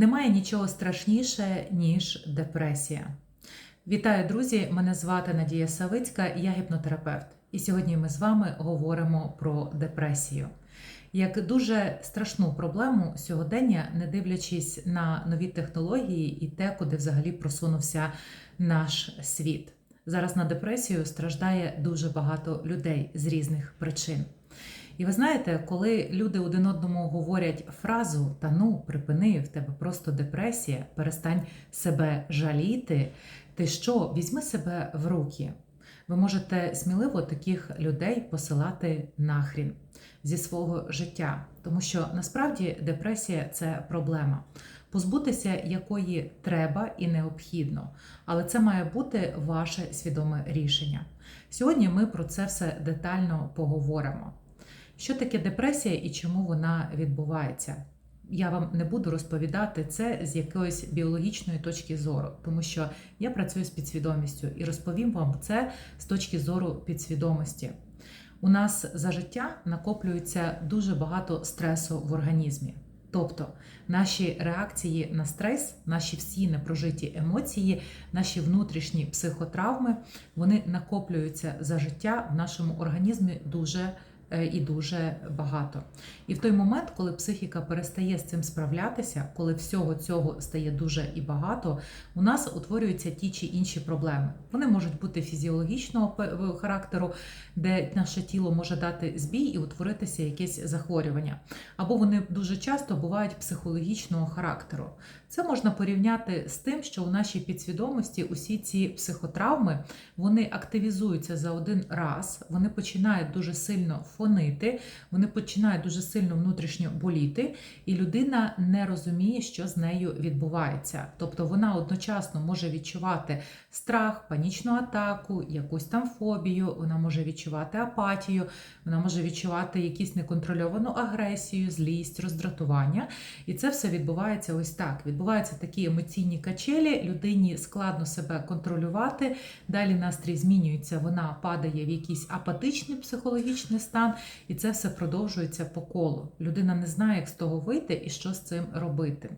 Немає нічого страшніше, ніж депресія. Вітаю, друзі! Мене звати Надія Савицька, я гіпнотерапевт. І сьогодні ми з вами говоримо про депресію. Як дуже страшну проблему сьогодення, не дивлячись на нові технології і те, куди взагалі просунувся наш світ. Зараз на депресію страждає дуже багато людей з різних причин. І ви знаєте, коли люди один одному говорять фразу та ну припини, в тебе просто депресія, перестань себе жаліти, ти що, візьми себе в руки. Ви можете сміливо таких людей посилати нахрін зі свого життя, тому що насправді депресія це проблема, позбутися якої треба і необхідно, але це має бути ваше свідоме рішення. Сьогодні ми про це все детально поговоримо. Що таке депресія і чому вона відбувається? Я вам не буду розповідати це з якоїсь біологічної точки зору, тому що я працюю з підсвідомістю і розповім вам це з точки зору підсвідомості. У нас за життя накоплюється дуже багато стресу в організмі. Тобто наші реакції на стрес, наші всі непрожиті емоції, наші внутрішні психотравми, вони накоплюються за життя в нашому організмі дуже і дуже багато. І в той момент, коли психіка перестає з цим справлятися, коли всього цього стає дуже і багато, у нас утворюються ті чи інші проблеми. Вони можуть бути фізіологічного характеру, де наше тіло може дати збій і утворитися якесь захворювання. Або вони дуже часто бувають психологічного характеру. Це можна порівняти з тим, що у нашій підсвідомості усі ці психотравми вони активізуються за один раз, вони починають дуже сильно фонити, вони починають дуже сильно внутрішньо боліти, і людина не розуміє, що з нею відбувається. Тобто вона одночасно може відчувати страх, панічну атаку, якусь там фобію, вона може відчувати апатію, вона може відчувати якусь неконтрольовану агресію, злість, роздратування. І це все відбувається ось так. Відбуваються такі емоційні качелі, людині складно себе контролювати. Далі настрій змінюється, вона падає в якийсь апатичний психологічний стан, і це все продовжується по колу. Людина не знає, як з того вийти і що з цим робити.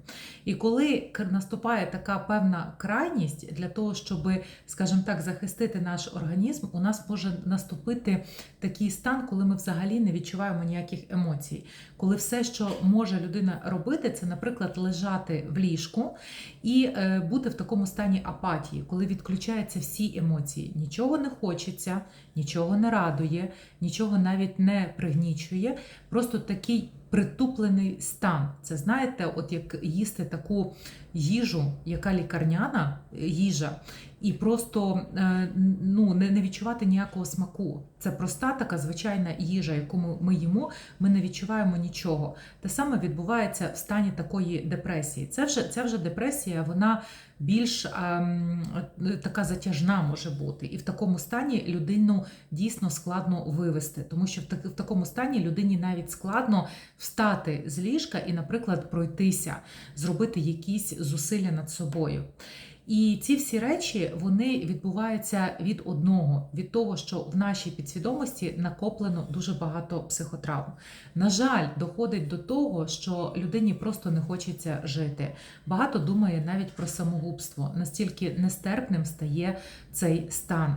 І коли наступає така певна крайність для того, щоб, скажімо так, захистити наш організм, у нас може наступити такий стан, коли ми взагалі не відчуваємо ніяких емоцій. Коли все, що може людина робити, це, наприклад, лежати в ліжку і бути в такому стані апатії, коли відключаються всі емоції. Нічого не хочеться, нічого не радує, нічого навіть не пригнічує. Просто такий притуплений стан. Це знаєте, от як їсти таку їжу, яка лікарняна їжа, і просто ну, не відчувати ніякого смаку. Це проста така звичайна їжа, яку ми їмо, ми не відчуваємо нічого. Те саме відбувається в стані такої депресії. Це вже, Це вже депресія, вона більш ем, така затяжна може бути. І в такому стані людину дійсно складно вивести, тому що в, так, в такому стані людині навіть складно встати з ліжка і, наприклад, пройтися, зробити якісь зусилля над собою. І ці всі речі вони відбуваються від одного, від того, що в нашій підсвідомості накоплено дуже багато психотравм. На жаль, доходить до того, що людині просто не хочеться жити. Багато думає навіть про самогубство, настільки нестерпним стає цей стан.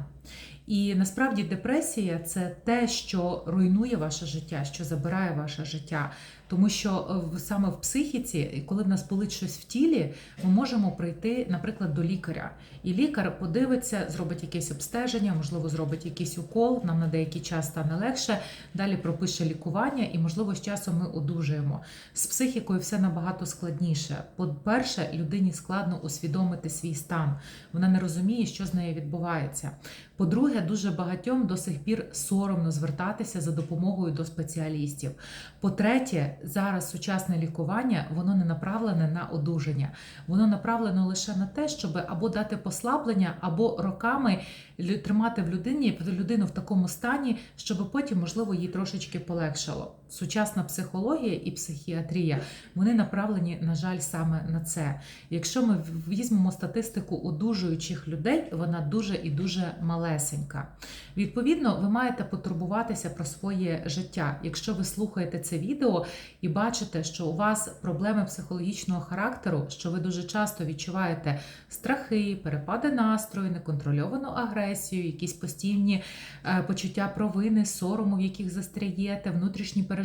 І насправді депресія це те, що руйнує ваше життя, що забирає ваше життя. Тому що саме в психіці, коли в нас болить щось в тілі, ми можемо прийти, наприклад, до лікаря. І лікар подивиться, зробить якесь обстеження, можливо, зробить якийсь укол, нам на деякий час стане легше, далі пропише лікування, і, можливо, з часом ми одужуємо. З психікою все набагато складніше. По-перше, людині складно усвідомити свій стан. Вона не розуміє, що з нею відбувається. По-друге, дуже багатьом до сих пір соромно звертатися за допомогою до спеціалістів. По-третє, зараз сучасне лікування воно не направлене на одужання, воно направлено лише на те, щоб або дати послаблення, або роками тримати в людині людину в такому стані, щоб потім, можливо, їй трошечки полегшало. Сучасна психологія і психіатрія вони направлені, на жаль, саме на це. Якщо ми візьмемо статистику одужуючих людей, вона дуже і дуже малесенька. Відповідно, ви маєте потурбуватися про своє життя. Якщо ви слухаєте це відео і бачите, що у вас проблеми психологічного характеру, що ви дуже часто відчуваєте страхи, перепади настрою, неконтрольовану агресію, якісь постійні е, почуття провини, сорому, в яких застряєте, внутрішні переживання,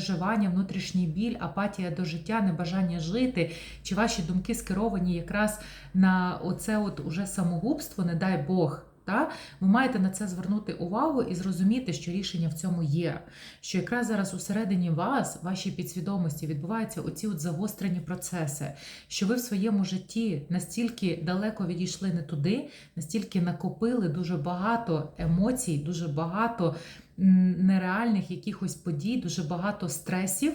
внутрішній біль, апатія до життя, небажання жити, чи ваші думки скеровані якраз на оце от уже самогубство, не дай Бог. Та ви маєте на це звернути увагу і зрозуміти, що рішення в цьому є. Що якраз зараз усередині вас, вашій підсвідомості, відбуваються оці от загострені процеси, що ви в своєму житті настільки далеко відійшли не туди, настільки накопили дуже багато емоцій, дуже багато нереальних якихось подій, дуже багато стресів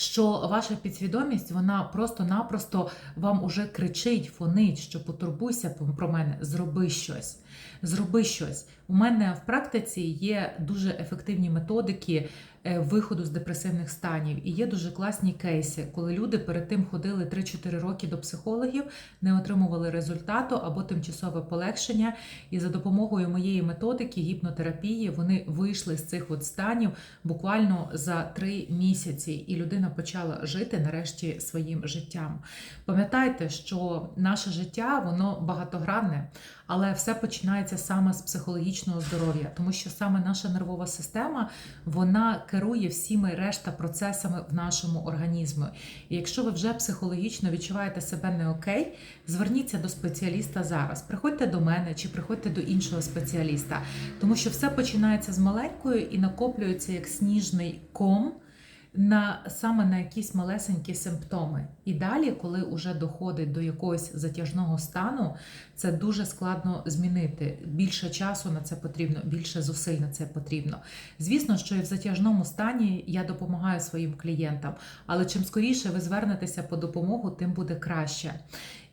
що ваша підсвідомість вона просто-напросто вам уже кричить, фонить, що потурбуйся про мене, зроби щось. Зроби щось. У мене в практиці є дуже ефективні методики е, виходу з депресивних станів. І є дуже класні кейси, коли люди перед тим ходили 3-4 роки до психологів, не отримували результату або тимчасове полегшення. І за допомогою моєї методики гіпнотерапії вони вийшли з цих от станів буквально за 3 місяці, і людина почала жити нарешті своїм життям. Пам'ятайте, що наше життя воно багатогранне, але все починається саме з психологічного здоров'я, тому що саме наша нервова система вона керує всіми решта процесами в нашому організмі. І якщо ви вже психологічно відчуваєте себе не окей, зверніться до спеціаліста зараз. Приходьте до мене чи приходьте до іншого спеціаліста, тому що все починається з маленькою і накоплюється як сніжний ком на саме на якісь малесенькі симптоми. І далі, коли вже доходить до якогось затяжного стану, це дуже складно змінити. Більше часу на це потрібно, більше зусиль на це потрібно. Звісно, що і в затяжному стані я допомагаю своїм клієнтам, але чим скоріше ви звернетеся по допомогу, тим буде краще.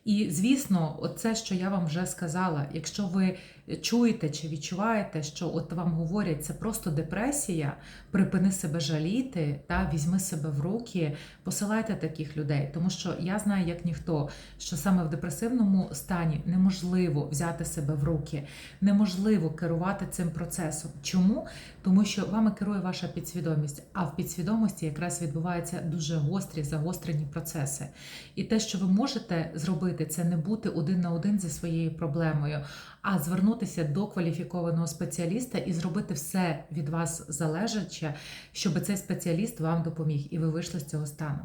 І звісно, оце, що я вам вже сказала, якщо ви чуєте чи відчуваєте, що от вам говорять, це просто депресія, припини себе жаліти, та візьми себе в руки, посилайте таких людей, тому що я знаю, як ніхто, що саме в депресивному стані неможливо взяти себе в руки, неможливо керувати цим процесом. Чому? Тому що вами керує ваша підсвідомість, а в підсвідомості якраз відбуваються дуже гострі, загострені процеси. І те, що ви можете зробити, це не бути один на один зі своєю проблемою, а звернутися до кваліфікованого спеціаліста і зробити все від вас залежаче, щоб цей спеціаліст вам допоміг, і ви вийшли з цього стану.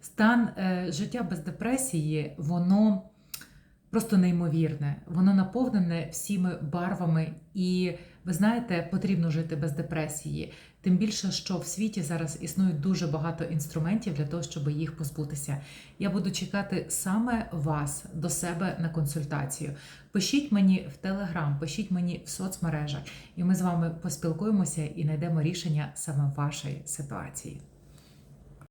Стан е, життя без депресії, воно просто неймовірне, воно наповнене всіми барвами, і ви знаєте, потрібно жити без депресії. Тим більше, що в світі зараз існує дуже багато інструментів для того, щоб їх позбутися. Я буду чекати саме вас до себе на консультацію. Пишіть мені в Телеграм, пишіть мені в соцмережах, і ми з вами поспілкуємося і знайдемо рішення саме вашої ситуації.